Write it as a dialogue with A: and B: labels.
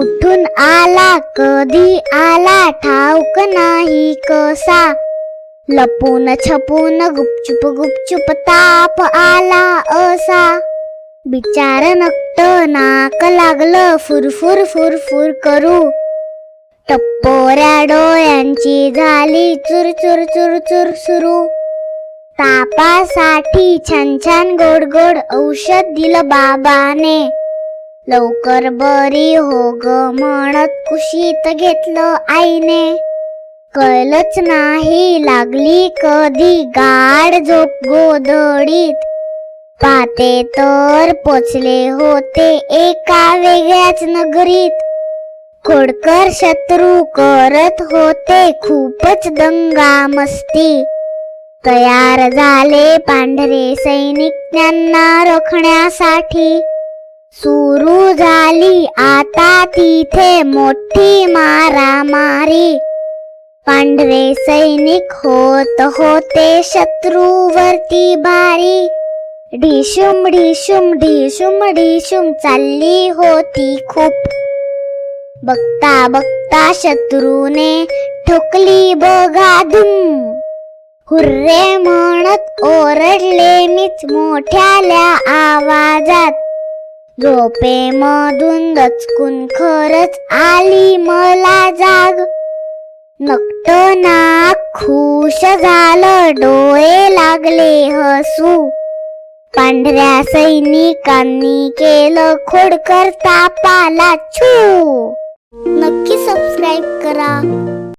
A: कुठून आला कधी आला? ठाऊक नाही कसा? लपून छपून गुपचुप गुपचुप ताप आला असा. बिचार नक्त नाक लागलं फुरफुर फुरफुर करू. टप्पोऱ्या डोळ्यांची झाली चुर चुर चुर चुर सुरू. तापासाठी छान छान गोड गोड औषध दिलं बाबाने. लवकर बरी हो ग म्हणत कुशीत घेतलं आईने. कळलंच नाही लागली कधी गाड झोप गोदडीत पाते तर पोचले होते एका वेगळ्याच नगरीत. खोडकर शत्रू करत होते खूपच दंगा मस्ती. तयार झाले पांढरे सैनिक त्यांना रोखण्यासाठी. सुरू झाली. आता तिथे मोठी मारामारी. पांढरे सैनिक होत होते शत्रूवरती भारी. ढिशुम ढिशुम ढिशुम ढिशुम चालली होती खूप. बघता बघता शत्रूने ठोकली बघा धुम. हुर्रे म्हणत ओरडले मीच मोठ्याल्या आवाजात. झोपे मधून दचकून खरच आली मला जाग. नकट नाक खुश झालं डोळे लागले हसू. पांढऱ्या सैनिकांनी केलं खोडकर तापाला छू. नक्की सबस्क्राईब करा.